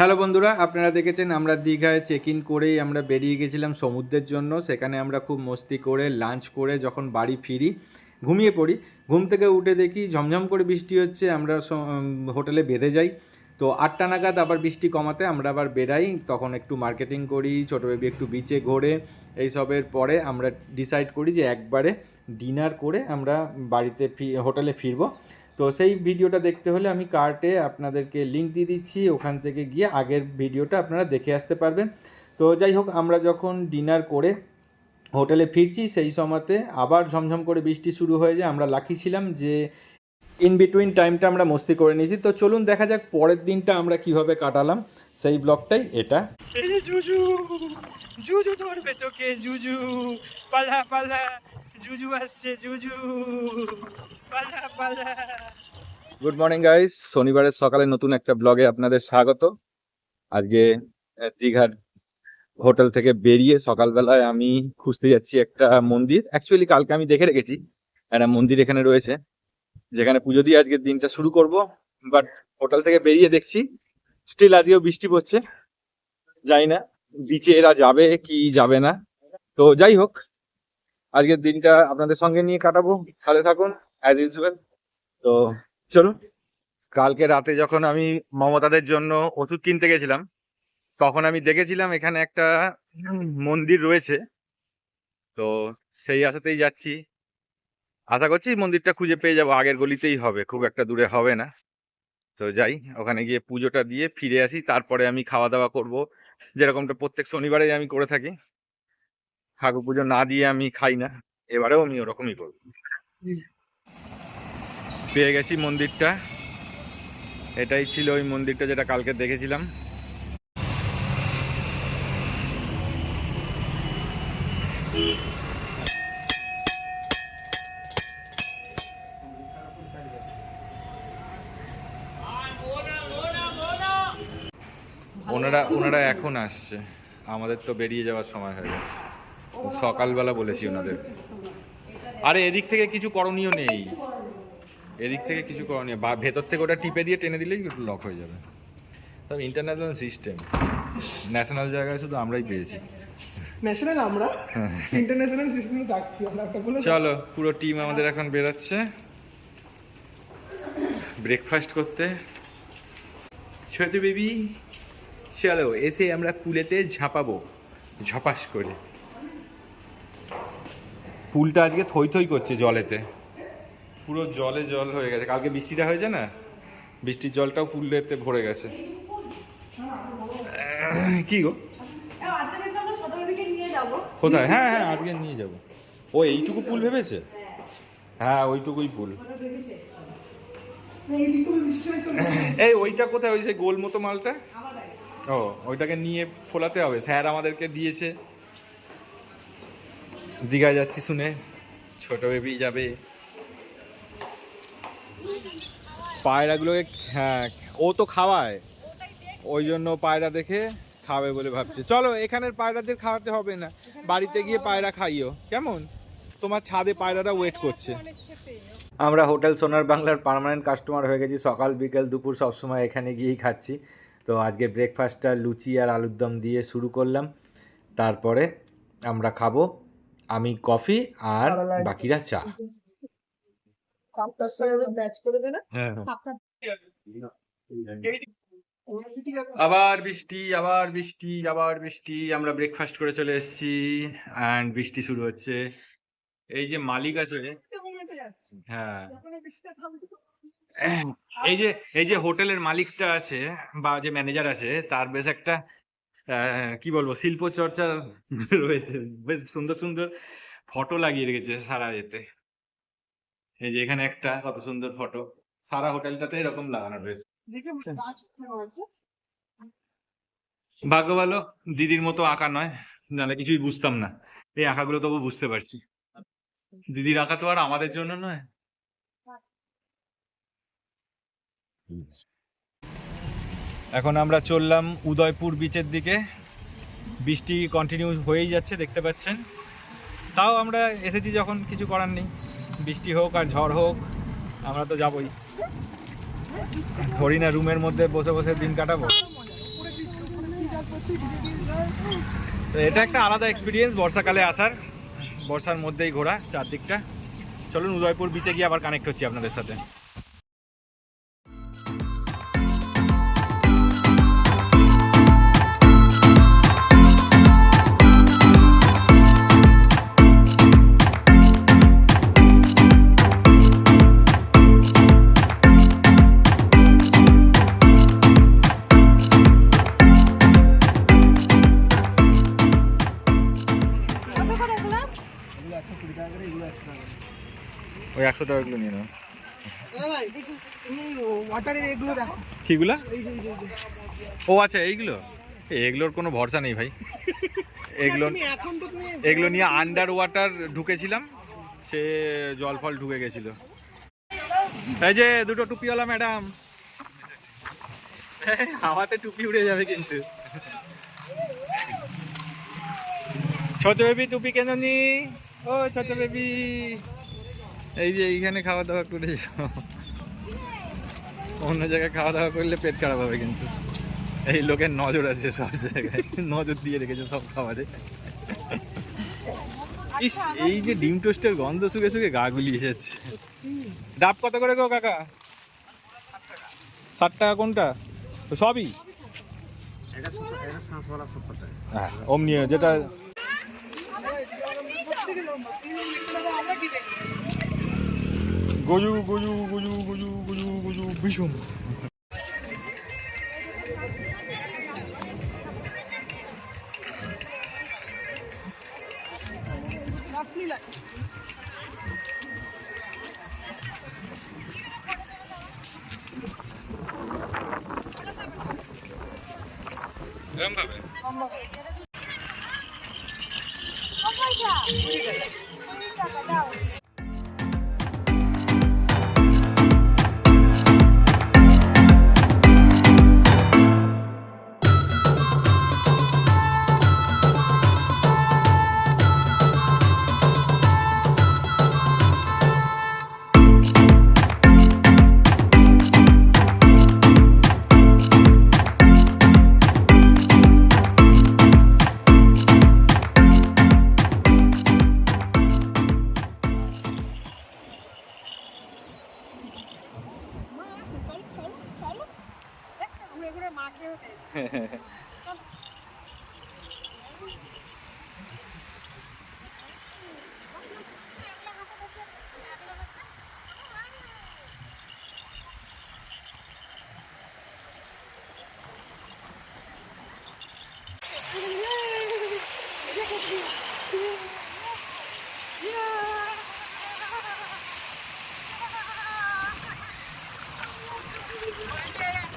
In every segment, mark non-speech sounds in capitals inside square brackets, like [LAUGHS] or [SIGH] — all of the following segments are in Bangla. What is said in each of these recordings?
হ্যালো বন্ধুরা, আপনারা দেখেছেন আমরা দীঘায় চেক ইন করেই আমরা বেরিয়ে গেছিলাম সমুদ্রের জন্য। সেখানে আমরা খুব মস্তি করে লাঞ্চ করে যখন বাড়ি ফিরি, ঘুমিয়ে পড়ি। ঘুম থেকে উঠে দেখি ঝমঝম করে বৃষ্টি হচ্ছে, আমরা হোটেলে বেঁধে যাই। তো আটটা নাগাদ আবার বৃষ্টি কমাতে আমরা আবার বেরাই। তখন একটু মার্কেটিং করি, ছোটো বেবি একটু বিচে ঘোরে। এইসবের পরে আমরা ডিসাইড করি যে একবারে ডিনার করে আমরা বাড়িতে ফি- হোটেলে ফিরবো। তো সেই ভিডিওটা দেখতে হলে আমি কার্টে আপনাদেরকে লিঙ্ক দিয়ে দিচ্ছি, ওখান থেকে গিয়ে আগের ভিডিওটা আপনারা দেখে আসতে পারবেন। তো যাই হোক, আমরা যখন ডিনার করে হোটেলে ফিরছি, সেই সময়তে আবার ঝমঝম করে বৃষ্টি শুরু হয়ে যায়। আমরা লাকি ছিলাম যে ইন বিটুইন টাইমটা আমরা মস্তি করে নিয়েছি। তো চলুন দেখা যাক পরের দিনটা আমরা কীভাবে কাটালাম। সেই ব্লগটাই এটা। জুজু জুজু ধরবে জুজু। পালা পালা। জুজু আসছে, জুজু। গুড মর্নিং গাইস শনিবারের সকালে নতুন একটা ব্লগে আপনাদের স্বাগত। আজকে দীঘার হোটেল থেকে বেরিয়ে সকালবেলায় আমি খুঁজতে যাচ্ছি একটা মন্দির। অ্যাকচুয়ালি কালকে আমি দেখে রেখেছি। একটা মন্দির এখানে রয়েছে, যেখানে পুজো দিয়ে আজকের দিনটা শুরু করব। বাট হোটেল থেকে বেরিয়ে দেখছি। স্টিল আজকেও বৃষ্টি পড়ছে। যাই না বিচে এরা যাবে কি যাবে না। তো যাই হোক আজকের দিনটা আপনাদের সঙ্গে নিয়ে কাটাবো। সাথে থাকুন অ্যাজ তো চলুন, কালকে রাতে যখন আমি মমতাদের জন্য ওষুধ কিনতে গেছিলাম, তখন আমি দেখেছিলাম এখানে একটা মন্দির রয়েছে। তো সেই আশাতেই যাচ্ছি। আশা করছি মন্দিরটা খুঁজে পেয়ে যাব। আগের গলিতেই হবে, খুব একটা দূরে হবে না। তো যাই, ওখানে গিয়ে পুজোটা দিয়ে ফিরে আসি। তারপরে আমি খাওয়া দাওয়া করব। যেরকমটা প্রত্যেক শনিবারেই আমি করে থাকি। ঠাকুর পুজো না দিয়ে আমি খাই না এবারেও আমি ওরকমই করব। পেয়ে গেছি মন্দিরটা। এটাই ছিল ওই মন্দিরটা যেটা কালকে দেখেছিলাম। ওনারা ওনারা এখন আসছে। আমাদের তো বেরিয়ে যাওয়ার সময় হয়ে গেছে। সকালবেলা বলেছি ওনাদের। আরে এদিক থেকে কিছু করণীয় নেই। এদিক থেকে কিছু করণীয় বা ভেতর থেকে ওটা টিপে দিয়ে টেনে দিলেই লক হয়ে যাবে। তবে ইন্টারন্যাশনাল সিস্টেম ন্যাশনাল জায়গায় শুধু আমরাই পেয়েছি। ন্যাশনাল আমরা? ইন্টারন্যাশনাল সিস্টেমে ডাকছি আমরা চলো পুরো টিম আমাদের এখন বেরোচ্ছে। ব্রেকফাস্ট করতে। ছোট বেবি চলো এসে আমরা কুলেতে ঝাঁপাবো। ঝপাস করে। পুলটা আজকে থই থই করছে জলেতে। পুরো জলে জল হয়ে গেছে। কালকে বৃষ্টিটা হয়েছে না? বৃষ্টির জলটাও পুলেতে ভরে গেছে। কি গো? কোথায়? হ্যাঁ হ্যাঁ আজকে নিয়ে যাব। ও, এইটুকু পুল ভেবেছে? হ্যাঁ ওইটুকুই পুল। এই ওইটা কোথায়? ওই যে গোল মতো মালটা? ও, ওইটাকে নিয়ে ফোলাতে হবে। স্যার আমাদেরকে দিয়েছে। দীঘায় যাচ্ছি শুনে। ছোট বেবি যাবে। পায়রাগুলোকে হ্যাঁ ও তো খাওয়ায়। ওই জন্য পায়রা দেখে খাবে বলে ভাবছে। চলো, এখানের পায়রাদের খাওয়াতে হবে না। বাড়িতে গিয়ে পায়রা খাইও। কেমন? তোমার ছাদে পায়রারা ওয়েট করছে। আমরা হোটেল সোনার বাংলার পার্মানেন্ট কাস্টমার হয়ে গেছি। সকাল, বিকেল, দুপুর সবসময় এখানে গিয়েই খাচ্ছি। তো আজকে ব্রেকফাস্টটা লুচি আর আলুর দম দিয়ে শুরু করলাম। তারপরে আমরা খাব। আমি কফি আর বাকিরা চা। হ্যাঁ। আবার বৃষ্টি আবার বৃষ্টি আবার বৃষ্টি। আমরা ব্রেকফাস্ট করে চলে এসেছি অ্যান্ড বৃষ্টি শুরু হচ্ছে। এই যে মালিক আছে। হ্যাঁ। এই যে এই যে হোটেলের মালিকটা আছে বা যে ম্যানেজার আছে তার বেশ একটা কি বলব? শিল্প চর্চা রয়েছে। বেশ সুন্দর সুন্দর ফটো লাগিয়ে রেখেছে সারা এতে এই যে এখানে একটা কত সুন্দর ফটো। সারা হোটেলটাতে এরকম লাগানো রয়েছে। ভাগ্য ভালো দিদির মতো আঁকা নয় নাহলে কিছুই বুঝতাম না। এই আঁকাগুলো তবু বুঝতে পারছি। দিদির আঁকা তো আর আমাদের জন্য নয়। এখন আমরা চললাম উদয়পুর বিচের দিকে। বৃষ্টি কন্টিনিউ হয়েই যাচ্ছে, দেখতে পাচ্ছেন। তাও আমরা এসেছি যখন, কিছু করার নেই। বৃষ্টি হোক আর ঝড় হোক, আমরা তো যাবই। থরি না রুমের মধ্যে বসে বসে দিন কাটাবো। তো এটা একটা আলাদা এক্সপিরিয়েন্স বর্ষাকালে আসার। বর্ষার মধ্যেই ঘোরা চারদিকটা। চলুন উদয়পুর বিচে গিয়ে আবার কানেক্ট হচ্ছি আপনাদের সাথে। ওই একশো টাকাগুলো নিয়ে নাও। ওয়াটারের এগুলো দেখো। কিগুলা? এই যে এই যে, এই যে। ও আচ্ছা এইগুলো? এগুলোর কোনো ভরসা নেই ভাই। এগুলো এগুলো নিয়ে আন্ডার ওয়াটার ঢুকেছিলাম। সে জল ফল ঢুকে গেছিল। এই যে দুটো টুপিওয়ালা ম্যাডাম হাওয়াতে টুপি উড়ে যাবে কিন্তু। ছোট বেবি টুপি কেন নি? ও ছোট বেবি। এই যে এইখানে খাওয়া দাওয়া করে অন্য জায়গায় খাওয়া দাওয়া করলে পেট খারাপ হবে কিন্তু। এই লোকের নজর আছে সব জায়গায়। নজর দিয়ে রেখেছে সব খাবারে। ইস এই যে ডিম টোস্টের গন্ধ শুকে শুকে গা গুলিয়ে যাচ্ছে। ডাব কত করে গো কাকা? ষাট টাকা কোনটা? সবই? হ্যাঁ অমনি যেটা থেকে লম্বা তুমি দেখতে পাবো আমরা কি দেখি গজু গজু গজু গজু গজু গজু লাগে এরম ভাবে? Muy bien. মাকেও [LAUGHS] [LAUGHS] [LAUGHS] দেখ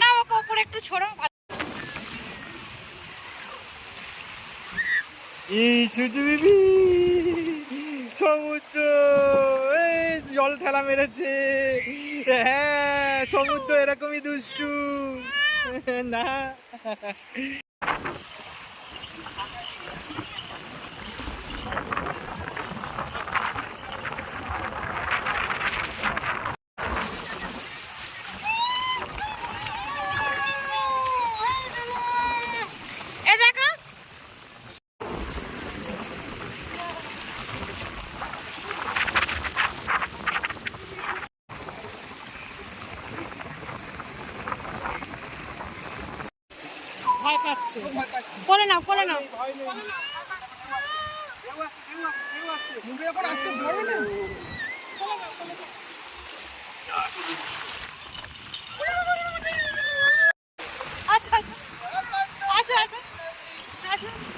না ওকে ওপরে একটু ছোড়ো এই ছুচু বিবি, সমুদ্র, এই জল ঠেলা মেরেছে। হ্যাঁ সমুদ্র এরকমই দুষ্টু। না এ দেখো ভয় পাচ্ছে। কোলে নাও নাও। না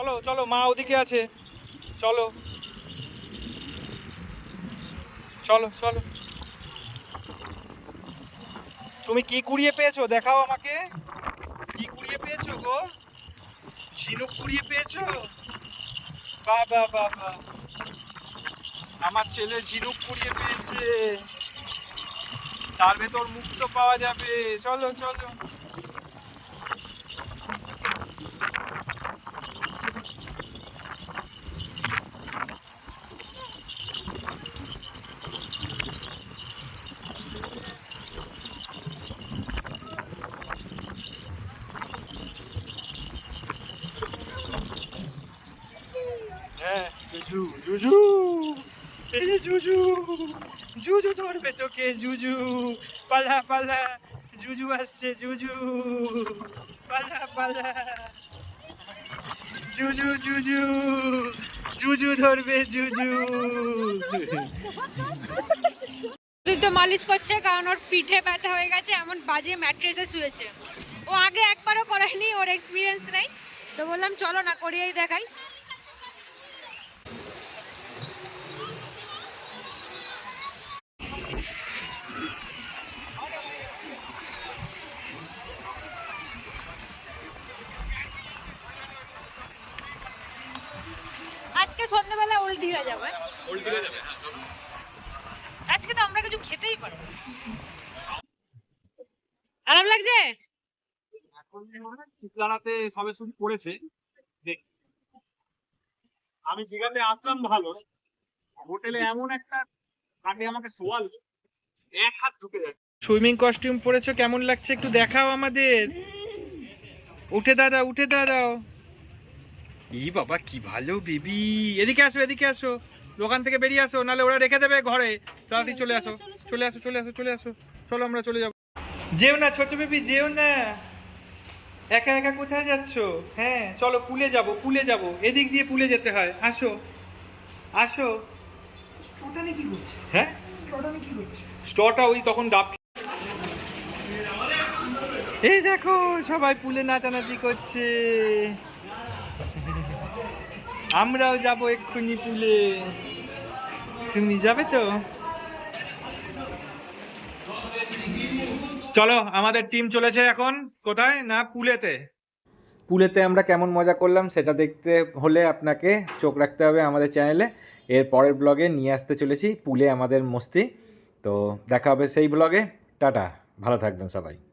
চলো চলো, মা ওদিকে আছে। চলো। চলো চলো। তুমি কি কুড়িয়ে পেয়েছ? দেখাও আমাকে। কি কুড়িয়ে পেয়েছ গো? ঝিনুক কুড়িয়ে পেয়েছ? বাবা বাবা আমার ছেলে ঝিনুক কুড়িয়ে পেয়েছে। তার ভেতর মুক্ত পাওয়া যাবে। চলো চলো হ্যাঁ জুজু, এই যে জুজু জুজু ধরবে তোকে, জুজু। পালা পালা, জুজু আসছে, জুজু। পালা পালা। জুজু জুজু জুজু ধরবে, জুজু। তো মালিশ করছে, কারণ ওর পিঠে ব্যথা হয়ে গেছে, এমন বাজে ম্যাট্রেসে শুয়েছে। ও আগে একবারও করায়নি, ওর এক্সপিরিয়েন্স নেই। তো বললাম, চলো না, করিয়েই দেখাই আজকে সন্ধ্যাবেলা ওল্ড দীঘা যাবে আজকে তো আমরা কিছু খেতেই পারব আরাম লাগছে? এখন শীতলানাতে সবে শুরু করেছে দেখ আমি দীঘাতে আসলাম ভালো। হোটেলে এমন একটা কাটে আমাকে সোয়াল এক হাত ঢুকে যায়। সুইমিং কস্টিউম পরেছো কেমন লাগছে একটু দেখাও আমাদের। উঠে দাঁড়াও উঠে দাঁড়াও। ই বাবা কি ভালো বেবি। এদিকে আসো এদিকে আসো। দোকান থেকে বেরিয়ে আসো নালে ওরা রেখে দেবে ঘরে। তাড়াতাড়ি চলে আসো চলে আসো চলে আসো চলে আসো। চলো আমরা চলে যাব। যেও না ছোট বেবি যেও না। একা একা কোথায় যাচ্ছ? হ্যাঁ চলো পুলে যাব পুলে যাব। এদিক দিয়ে পুলে যেতে হয়। আসো আসো। ওটা কি করছে? হ্যাঁ? নিয়ে কি করছে? স্টটা ওই তখন ডাব এই দেখো সবাই পুলে নাচানাচি করছে। আমরাও যাব এক্ষুনি পুলে। তুমি যাবে তো? চলো, আমাদের টিম চলেছে এখন। কোথায়? না, পুলেতে? পুলেতে আমরা কেমন মজা করলাম সেটা দেখতে হলে আপনাকে চোখ রাখতে হবে আমাদের চ্যানেলে এর পরের ব্লগে নিয়ে আসতে চলেছি, পুলে আমাদের মস্তি। তো দেখা হবে সেই ব্লগে টাটা, ভালো থাকবেন সবাই।